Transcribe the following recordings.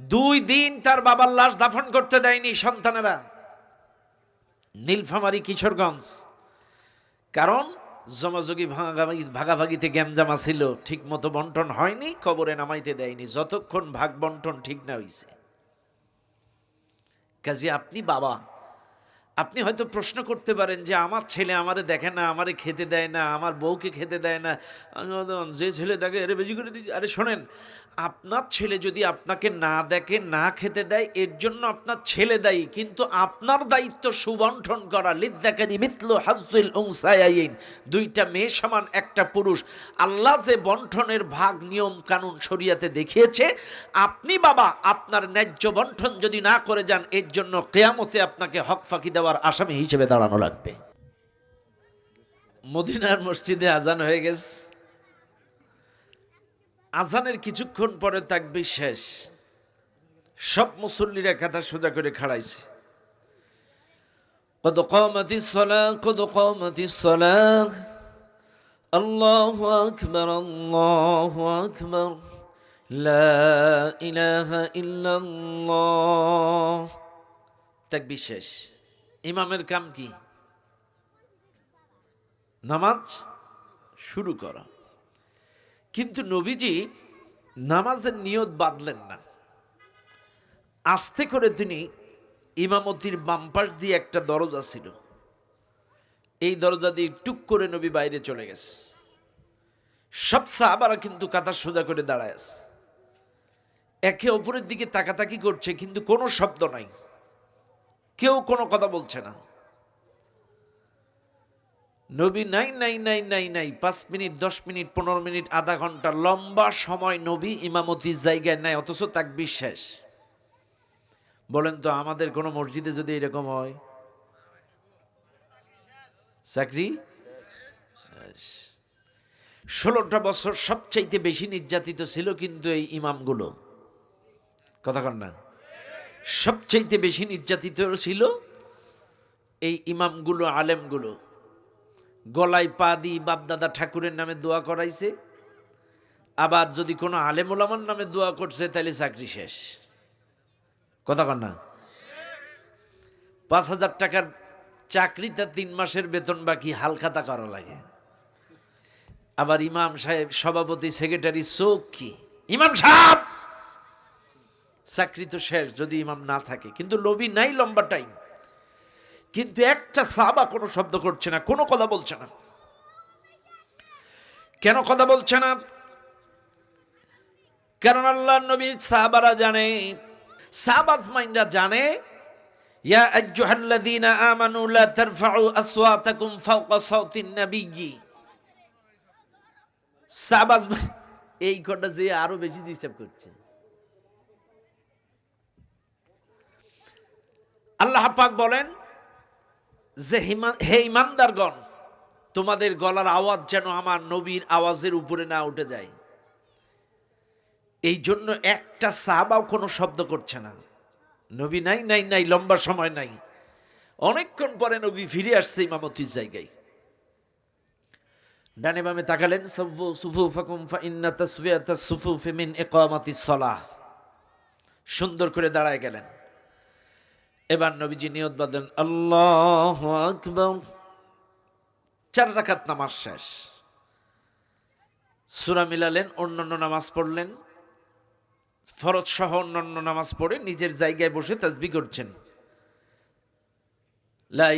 দুই দিন তার বাবার লাশ দাফন করতে দেয়নি সন্তানেরা। নীলফামারি, কিশোরগঞ্জ। কারণ জমাযোগী ভাগাভাগি ভাগাভাগিতে গ্যামজামা ছিল ঠিক মতো বন্টন হয়নি, কবরে নামাইতে দেয়নি। যতক্ষণ ভাগ বন্টন ঠিক না হইছে। কাজে আপনি বাবা আপনি হয়তো প্রশ্ন করতে পারেন যে, আমার ছেলে আমারে দেখে না, আমারে খেতে দেয় না, আমার বউকে খেতে দেয় না। যে ছেলে দেখে এর বেশি করে দিচ্ছি আরে শোনেন, আপনার ছেলে যদি আপনাকে না দেখে, না খেতে দেয়, এর জন্য আপনার ছেলে দায়ী। কিন্তু আপনার দায়িত্ব সুবন্ঠন করা। লিদ্দাকারি মিথলো হাজুল উংসায়াইন দুইটা মেয়ে সমান একটা পুরুষ। আল্লাহ যে বন্ঠনের ভাগ, নিয়ম, কানুন শরিয়াতে দেখিয়েছে, আপনি বাবা, আপনার ন্যায্য বন্ঠন যদি না করে যান, এর জন্য কেয়ামতে আপনাকে হক ফাঁকি দেওয়ার আসামি হিসেবে দাঁড়ানো লাগবে মদিনার মসজিদে আজান হয়ে গেছে আজানের কিছুক্ষণ পরে থাকবে শেষ সব মুসল্লিরা কাতা সোজা করে খাড়াইছে قد قامت الصلاة قد قامت الصلاة الله أكبر الله أكبر لا إله إلا الله তাকবি শেষ ইমামের কাম কি? নামাজ শুরু করা। কিন্তু নবীজি নামাজের নিয়ত বাদলেন না। আস্তে করে তিনি ইমামতির বামপাশ দিয়ে একটা দরজা ছিল। এই দরজা দিয়ে টুক করে নবী বাইরে চলে গেছে। সব সাহাবারা কিন্তু কাতার সোজা করে দাঁড়ায় আছে। একে অপরের দিকে তাকাতাকি করছে, কিন্তু কোনো শব্দ নাই। কেউ কোনো কথা বলছে না। নবী নাই নাই নাই নাই নাই পাঁচ মিনিট, দশ মিনিট, পনেরো মিনিট, আধা ঘণ্টা লম্বা সময় নবী ইমামতির জায়গায় নেয় অথচ তাক বিশ্বাস বলেন তো, আমাদের কোনো মসজিদে যদি এরকম হয়? চাকরি ষোলোটা বছর সবচাইতে বেশি নির্যাতিত ছিল কিন্তু এই ইমামগুলো। কথা কন না। সবচাইতে বেশি নির্যাতিত ছিল এই ইমামগুলো, আলেমগুলো। গলায় পা দিয়ে বাপদাদা ঠাকুরের নামে দোয়া করাইছে। আবার যদি কোনো আলেম ওলামার নামে দোয়া করছে, তাহলে চাকরি শেষ। কথা কন না। পাঁচ হাজার টাকার চাকরিতে তিন মাসের বেতন বাকি, হালখাতা করা লাগে। আবার ইমাম সাহেব, সভাপতি, সেক্রেটারি চোখ কি ইমাম সাহেব! চাকরি তো শেষ যদি ইমাম না থাকে। কিন্তু লবি নাই লম্বা টাইম কিন্তু একটা সাহাবা কোনো শব্দ করছে না, কোনো কথা বলছে না। কেন কথা বলছে না? কারণ আল্লাহ নবীর সাহাবারা জানে মাইন্ডা জানে, ইয়া এই কথা যে আরও বেশি হিসাব করছে। আল্লাহ পাক বলেন যে হে ইমানদারগণ, তোমাদের গলার আওয়াজ যেন আমার নবীর আওয়াজের উপরে না উঠে যায়। এই জন্য একটা সাহাবাও কোনো শব্দ করছে না। নবী নাই নাই নাই, লম্বা সময় নাই। অনেকক্ষণ পরে নবী ফিরে আসছে ইমামতির জায়গায়। ডানে বামে তাকালেন, সব্বু সুফুফাকুম ফা ইন্না তাসবিয়াতা সুফুফি মিন ইকামাতিস সুন্দর করে দাঁড়ায় গেলেন। এবার নবীজি নিয়ত বাঁধলেন আল্লাহ আকবর। চার রাখাত নামাজ শেষ। সুরা মিলালেন, অন্যান্য নামাজ পড়লেন। ফরজ সহ অন্যান্য নামাজ পড়ে নিজের জায়গায় বসে তাজবি করছেন। লা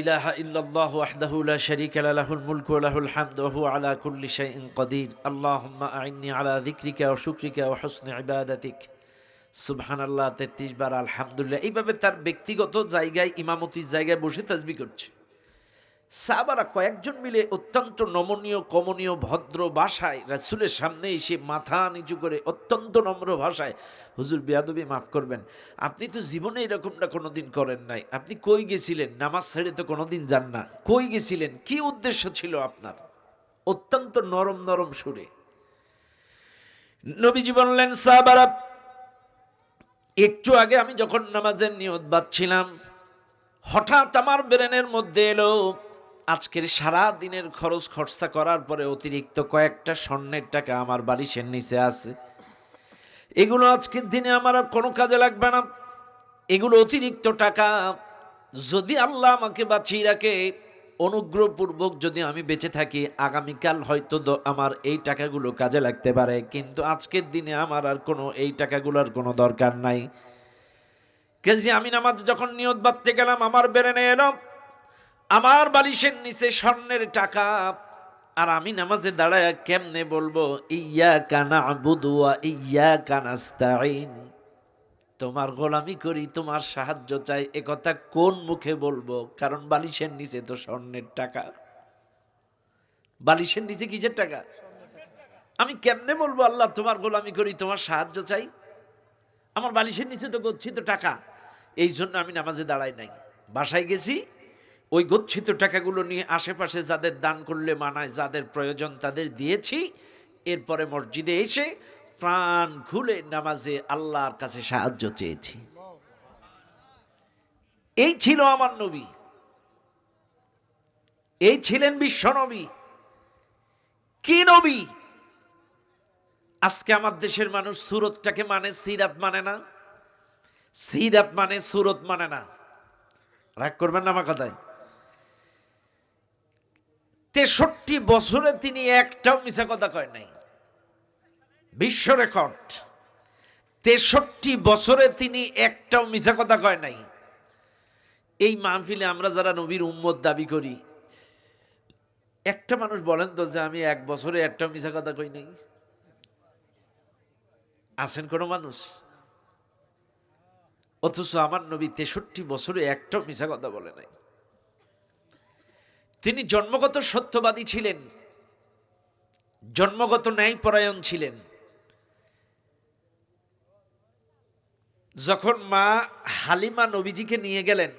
হুয়া আলা কুল্লি শাইইন কাদির। আলা ওয়া হুসনি ইবাদাতিক। সুবহানাল্লাহ, তেত্রিশ বার আলহামদুলিল্লাহ। এইভাবে তার ব্যক্তিগত জায়গায়, ইমামতির জায়গায় বসে তাজবি করছে। সাহাবারা কয়েকজন মিলে অত্যন্ত নমনীয়, কমনীয়, ভদ্র ভাষায় রাসুলের সামনে এসে মাথা নিচু করে অত্যন্ত নম্র ভাষায়, হুজুর, বেয়াদবি মাফ করবেন। আপনি তো জীবনে এরকমটা কোনোদিন করেন নাই। আপনি কই গেছিলেন? নামাজ ছেড়ে তো কোনোদিন যান না। কই গেছিলেন? কি উদ্দেশ্য ছিল আপনার? অত্যন্ত নরম নরম সুরে। নবীজি বললেন, সাহাবারা একটু আগে আমি যখন নামাজের নিয়ত বাঁধছিলাম, হঠাৎ আমার ব্রেনের মধ্যে এলো, আজকের সারা দিনের খরচ খরচা করার পরে অতিরিক্ত কয়েকটা স্বর্ণের টাকা আমার বালিশের নিচে আছে। এগুলো আজকের দিনে আমার আর কোনো কাজে লাগবে না। এগুলো অতিরিক্ত টাকা যদি আল্লাহ আমাকে বাঁচিয়ে রাখে অনুগ্রহপূর্বক যদি আমি বেঁচে থাকি, আগামীকাল হয়তো আমার এই টাকাগুলো কাজে লাগতে পারে। কিন্তু আজকের দিনে আমার আর কোনো এই টাকাগুলোর কোনো দরকার নাই। কেজি আমি নামাজ যখন নিয়ত বাঁধতে গেলাম, আমার বেরেনে এলাম আমার বালিশের নিচে স্বর্ণের টাকা। আর আমি নামাজে দাঁড়ায় কেমনে বলব, ইয়া কানা বুদুয়া ইয়া কানাস্তাইন তোমার গোলামি করি, তোমার সাহায্য চাই, এ কথা কোন মুখে বলব? কারণ বালিশের নিচে তো স্বর্ণের টাকা। বালিশের নিচে কিসের টাকা? আমি কেমনে বলব, আল্লাহ, তোমার গোলামি করি, তোমার সাহায্য চাই? আমার বালিশের নিচে তো গচ্ছিত টাকা। এই জন্য আমি নামাজে দাঁড়াই নাই। বাসায় গেছি, ওই গচ্ছিত টাকাগুলো নিয়ে আশেপাশে যাদের দান করলে মানায়, যাদের প্রয়োজন তাদের দিয়েছি। এরপরে মসজিদে এসে প্রাণ খুলে নামাজে আল্লাহর কাছে সাহায্য চেয়েছি। এই ছিল আমার নবী। এই ছিলেন বিশ্ব নবী। কি নবী? আজকে আমার দেশের মানুষ সুরতটাকে মানে সিরাত মানে না। সিরাত মানে সুরত মানে না। রাগ করবেন না আমার কথায়। তেষট্টি বছরে তিনি একটাও মিশা কথা কয় নাই। বিশ্ব রেকর্ড। তেষট্টি বছরে তিনি একটাও মিছা কথা কয় নাই। এই মাহফিলে আমরা যারা নবীর উম্মত দাবি করি, একটা মানুষ বলেন তো যে আমি এক বছরে একটাও মিশা কথা কই নাই। আছেন কোনো মানুষ? অথচ আমার নবী তেষট্টি বছরে একটাও মিশা কথা বলে নাই। তিনি জন্মগত সত্যবাদী ছিলেন, জন্মগত ন্যায়পরায়ণ ছিলেন। যখন মা হালিমা নবীজিকে নিয়ে গেলেন,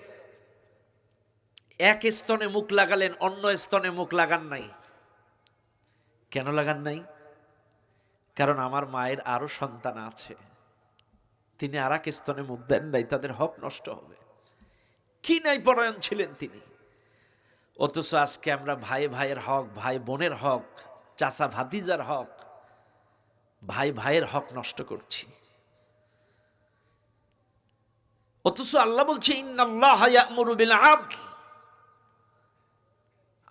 এক স্তনে মুখ লাগালেন, অন্য স্তনে মুখ লাগান নাই। কেন লাগান নাই? কারণ আমার মায়ের আরও সন্তান আছে। তিনি আর এক স্তনে মুখ দেন নাই, তাদের হক নষ্ট হবে। কি নাই পরায়ণ ছিলেন তিনি? অথচ আজকে আমরা ভাই ভাইয়ের হক, ভাই বোনের হক, চাচা ভাতিজার হক, ভাই ভাইয়ের হক নষ্ট করছি। অথচ আল্লাহ বলছে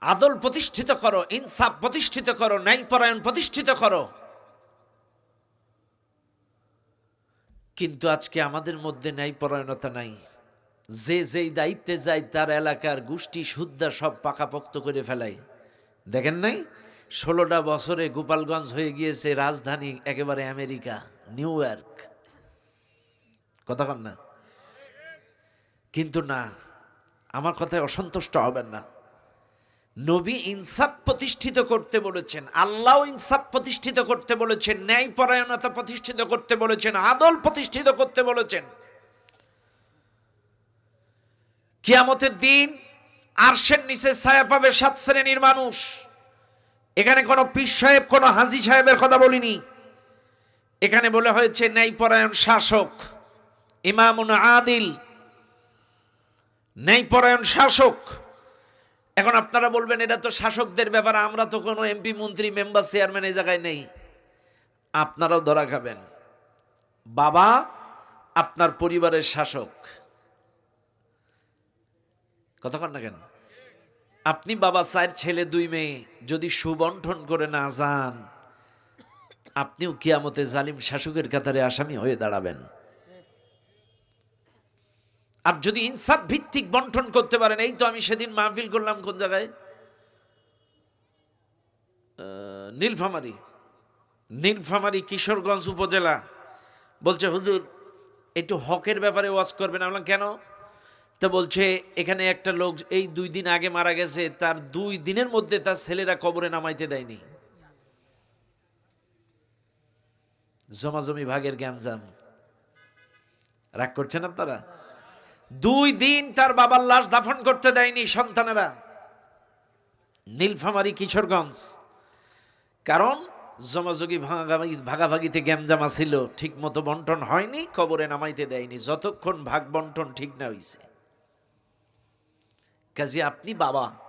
আদল প্রতিষ্ঠিত করো, ইনসাফ প্রতিষ্ঠিত করো, ন্যায়পরায়ণ প্রতিষ্ঠিত করো। কিন্তু আজকে আমাদের মধ্যে ন্যায়পরায়ণতা নাই। যে যেই দায়িত্বে যায়, তার এলাকার গোষ্ঠী শুদ্ধা সব পাকাপোক্ত করে ফেলায়। দেখেন নাই? ষোলোটা বছরে গোপালগঞ্জ হয়ে গিয়েছে রাজধানী একেবারে আমেরিকা, নিউ ইয়র্ক। কথা না। কিন্তু না, আমার কথায় অসন্তুষ্ট হবেন না। নবী ইনসাফ প্রতিষ্ঠিত করতে বলেছেন, আল্লাহ ইনসাফ প্রতিষ্ঠিত করতে বলেছেন, ন্যায়পরায়ণতা প্রতিষ্ঠিত করতে বলেছেন, আদল প্রতিষ্ঠিত করতে বলেছেন। কিয়ামতের দিন আরশের নিচে ছায়া পাবে সাত শ্রেণির মানুষ। এখানে কোনো পীর সাহেব, কোনো হাজি সাহেবের কথা বলিনি। এখানে বলে হয়েছে, ন্যায়পরায়ণ শাসক, ইমামুন আদিল ন্যায়পরায়ণ শাসক। এখন আপনারা বলবেন, এটা তো শাসকদের ব্যাপার, আমরা তো কোনো এমপি, মন্ত্রী, মেম্বার, চেয়ারম্যান এই জায়গায় নেই। আপনারাও ধরা খাবেন। বাবা আপনার পরিবারের শাসক। কথা কন না কেন? আপনি বাবা চার ছেলে, দুই মেয়ে, যদি সুবন্ঠন করে না যান, আপনিও কিয়ামতে জালিম শাসকের কাতারে আসামি হয়ে দাঁড়াবেন। আর যদি ইনসাফ ভিত্তিক বন্টন করতে পারেন এই তো আমি সেদিন মাহফিল করলাম কোন জায়গায়? নীলফামারী। নীলফামারী কিশোরগঞ্জ উপজেলা। বলছে হুজুর একটু হকের ব্যাপারে ওয়াজ করবেন। আমি বললাম, কেন? তো বলছে এখানে একটা লোক এই দুই দিন আগে মারা গেছে তার দুই দিনের মধ্যে তার ছেলেরা কবরে নামাইতে দেয়নি। জমাজমি ভাগের গ্যামজাম রাগ করছেন আপনারা? দুই দিন তার বাবার লাশ দাফন করতে দেয়নি সন্তানেরা। নীলফামারি, কিশোরগঞ্জ। কারণ জমাযোগী ভাগাভাগি ভাগাভাগিতে গ্যামজামা ছিল ঠিক মতো বন্টন হয়নি, কবরে নামাইতে দেয়নি। যতক্ষণ ভাগ বন্টন ঠিক না হইছে। কাজে আপনি বাবা।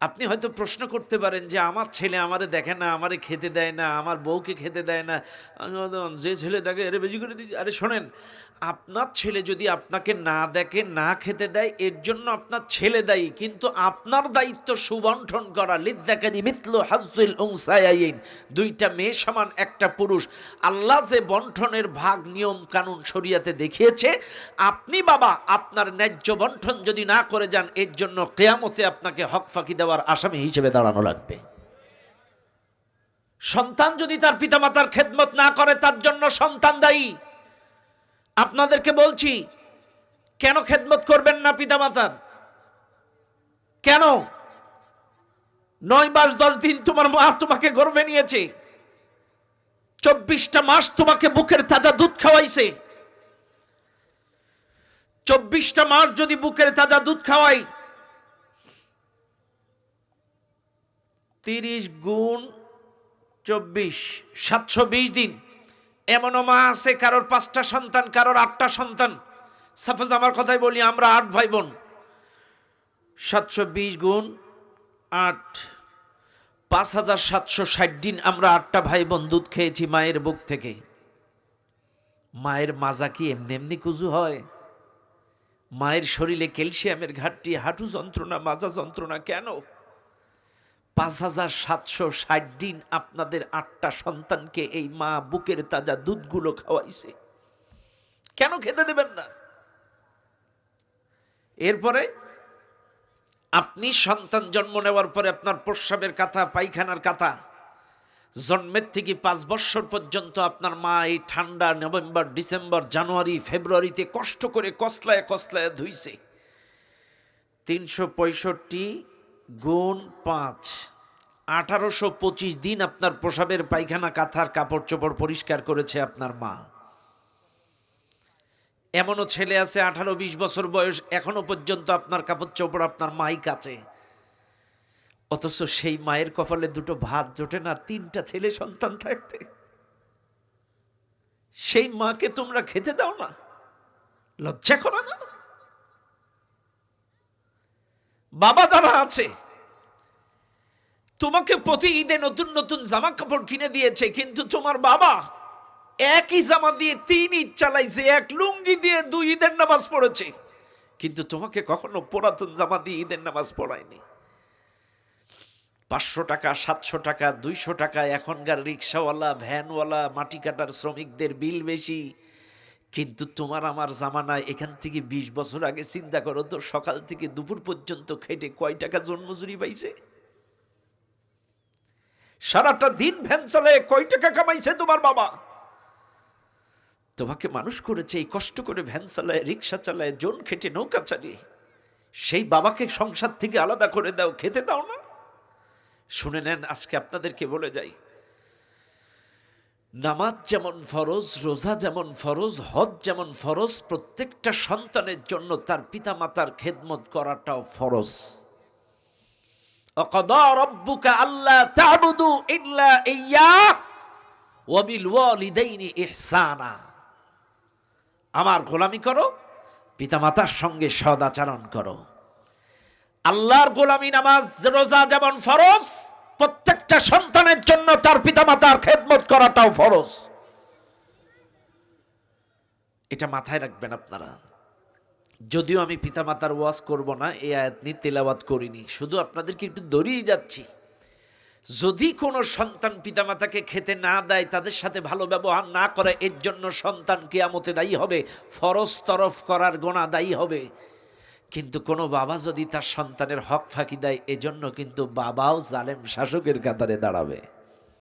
আপনি হয়তো প্রশ্ন করতে পারেন যে, আমার ছেলে আমারে দেখে না, আমারে খেতে দেয় না, আমার বউকে খেতে দেয় না। যে ছেলে দেখে এরে বেশি করে দিচ্ছি আরে শোনেন, আপনার ছেলে যদি আপনাকে না দেখে, না খেতে দেয়, এর জন্য আপনার ছেলে দায়ী। কিন্তু আপনার দায়িত্ব সুবন্ঠন করা। লিদ্দাকারি মিথলো হাজুল উংসায়াইন দুইটা মেয়ে সমান একটা পুরুষ। আল্লাহ যে বন্ঠনের ভাগ, নিয়ম, কানুন শরিয়াতে দেখিয়েছে, আপনি বাবা, আপনার ন্যায্য বন্ঠন যদি না করে যান, এর জন্য কেয়ামতে আপনাকে হক ফাঁকি দেওয়ার আসামি হিসেবে দাঁড়ানো লাগবে। সন্তান যদি তার পিতামাতার খেদমত না করে, তার জন্য সন্তান দায়ী। আপনাদেরকে বলছি, কেন খেদমত করবেন না পিতামাতার? কেন? নয় মাস, দশ দিন তোমার মা তোমাকে গর্বে নিয়েছে। চব্বিশটা মাস তোমাকে বুকের তাজা দুধ খাওয়াইছে। চব্বিশটা মাস যদি বুকের তাজা দুধ খাওয়াই তিরিশ গুণ চব্বিশ, সাতশো বিশ দিন। এমনও মা আছে, কারোর পাঁচটা সন্তান, কারোর আটটা সন্তান। সাপোজ আমার কথাই বলি, আমরা আট ভাই বোন সাতশো বিশ গুণ আট, পাঁচ হাজার সাতশো ষাট দিন আমরা আটটা ভাই বোন দুধ খেয়েছি মায়ের বুক থেকে। মায়ের মাজা কি এমনি এমনি কুজু হয়? মায়ের শরীরে ক্যালসিয়ামের ঘাটতি, হাঁটু যন্ত্রণা, মাজা যন্ত্রণা কেন? পাঁচ হাজার সাতশো ষাট দিন আপনাদের আটটা সন্তানকে এই মা বুকের তাজা দুধগুলো খাওয়াইছে। কেন খেতে দেবেন না? এরপরে আপনি সন্তান জন্ম নেওয়ার পরে আপনার প্রস্রাবের কথা, পায়খানার কথা, জন্মের থেকে পাঁচ বছর পর্যন্ত আপনার মা এই ঠান্ডা নভেম্বর, ডিসেম্বর, জানুয়ারি, ফেব্রুয়ারিতে কষ্ট করে কসলায় কসলায় ধুইছে। তিনশো পঁয়ষট্টি গুণ পাঁচ। আঠারোশো পঁচিশ দিন আপনার প্রসাবের পায়খানা, কাঁথার কাপড় চোপড় পরিষ্কার করেছে আপনার মা। এমনও ছেলে আছে, আঠারো বিশ বছর বয়স, এখনও পর্যন্ত আপনার কাপড় চোপড় আপনার মাই কাছে অথচ সেই মায়ের কপালে দুটো ভাত জোটে না তিনটা ছেলে সন্তান থাকতে। সেই মাকে তোমরা খেতে দাও না, লজ্জা করো না। বাবা যারা আছে, তোমাকে প্রতি ঈদে নতুন নতুন জামা কাপড় কিনে দিয়েছে, কিন্তু তোমার বাবা একই জামা দিয়ে তিন ঈদ চালাইছে, এক লুঙ্গি দিয়ে দুই ঈদের নামাজ পড়েছে। কিন্তু তোমাকে কখনো পুরাতন জামা দিয়ে ঈদের নামাজ পড়ায়নি। পাঁচশো টাকা, সাতশো টাকা, দুইশো টাকা, এখনকার রিক্সাওয়ালা, ভ্যানওয়ালা, মাটি কাটার শ্রমিকদের বিল বেশি কিন্তু তোমার আমার জামানায় এখান থেকে বিশ বছর আগে চিন্তা করো তো, সকাল থেকে দুপুর পর্যন্ত খেটে কয় টাকা জন্মজুরি পাইছে? সারাটা দিন ভ্যান চালায় কয় টাকা কামাইছে তোমার বাবা? তোমাকে মানুষ করেছে এই কষ্ট করে ভ্যান চালায়, রিক্সা চালায়, জোন খেটে নৌকা চালিয়ে। সেই বাবাকে সংসার থেকে আলাদা করে দাও, খেতে দাও না? শুনে নেন, আজকে আপনাদেরকে বলে যাই। নামাজ যেমন ফরজ, রোজা যেমন ফরজ, হজ যেমন ফরজ, প্রত্যেকটা সন্তানের জন্য তার পিতা মাতার খেদমত করাটাও ফরজ। আমার গোলামি করো, পিতামাতার সঙ্গে সদাচরণ করো। আল্লাহর গোলামি নামাজ, রোজা যেমন ফরজ প্রত্যেকটা সন্তানের জন্য তার পিতামাতার খেদমত করাটাও ফরজ। এটা মাথায় রাখবেন আপনারা। যদিও আমি পিতামাতার ওয়াজ করব না, এই আয়াত নিয়ে তেলাওয়াত করিনি, শুধু আপনাদেরকে একটু দড়িয়ে যাচ্ছি। যদি কোনো সন্তান পিতামাতাকে খেতে না দেয়, তাদের সাথে ভালো ব্যবহার না করে, এর জন্য সন্তান কেয়ামতে দায়ী হবে, ফরজ তরফ করার গোনা দায়ী হবে। কিন্তু কোনো বাবা যদি তার সন্তানের হক ফাঁকি দেয়, এজন্য কিন্তু বাবাও জালেম শাসকের কাতারে দাঁড়াবে।